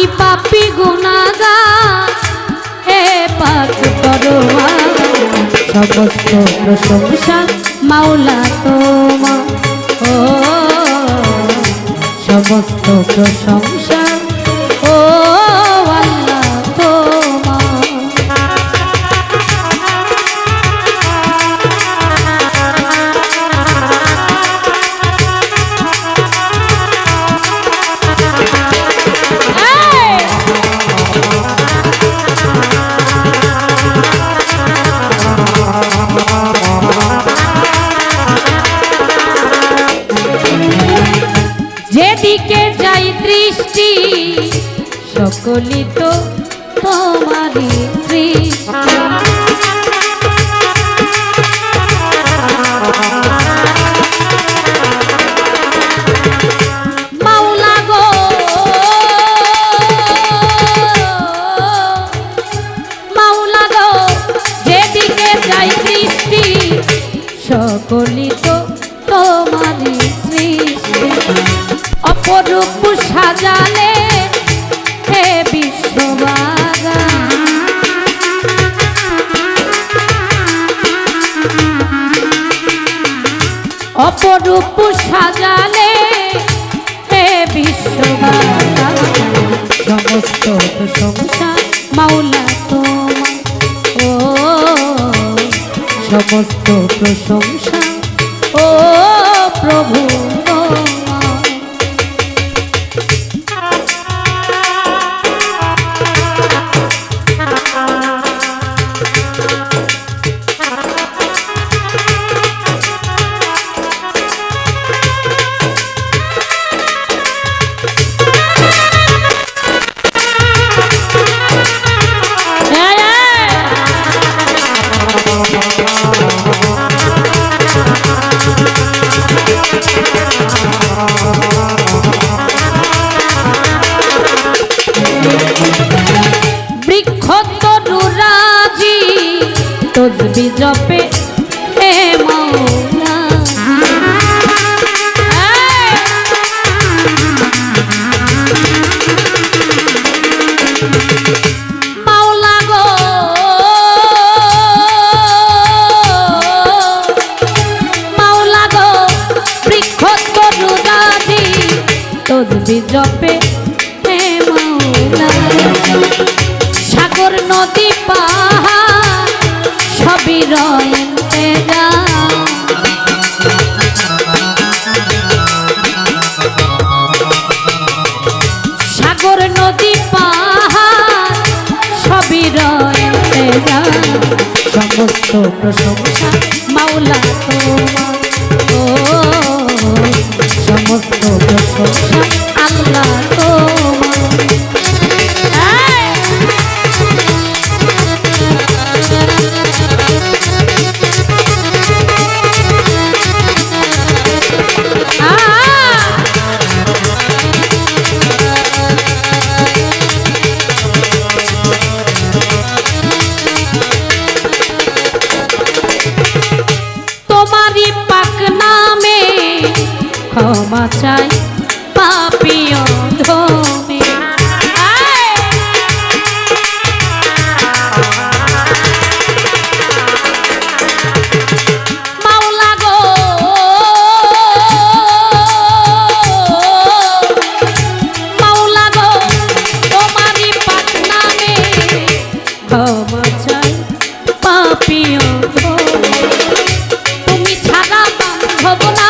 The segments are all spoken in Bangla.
আমি পাপি গুণাগা হে পাক করোয়া সমস্ত প্রশংসা মাওলা তোমা ও সমস্ত প্রশংসা যেদিকে যাই দৃষ্টি সকলি তো দৃষ্টি। সকলি তো সৃষ্টি অপরূপ সাজালে হে বিশ্ববাগা অপরূপ সাজালে হে বিশ্ববাগা সমস্ত প্রশংসা মাওলা ও, সমস্ত প্রশংসা ও প্রভু জপে হে মৌলা! মাওলা গো। মাওলা গো বৃক্ষ তরুরাজি তসবি জপে হে মাওলা সাগর নদী পাহাড় সাগর নদী পাহাড় সবই রয়েন্তে সমস্ত প্রশংসা মাওলা তোমার। ক্ষমা চাই পাপিয় ধমে তুমি ছাড়া বান্ধব চির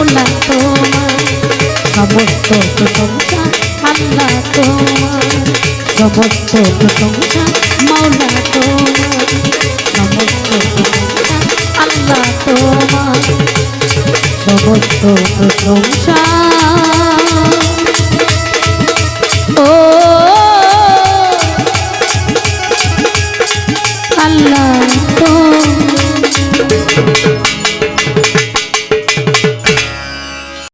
মাওলা তোমার। সমস্ত প্রশংসা আল্লাহ তোমার। সমস্ত প্রশংসা মাওলা তোমার। সমস্ত প্রশংসা আল্লাহ তোমার। সমস্ত প্রশংসা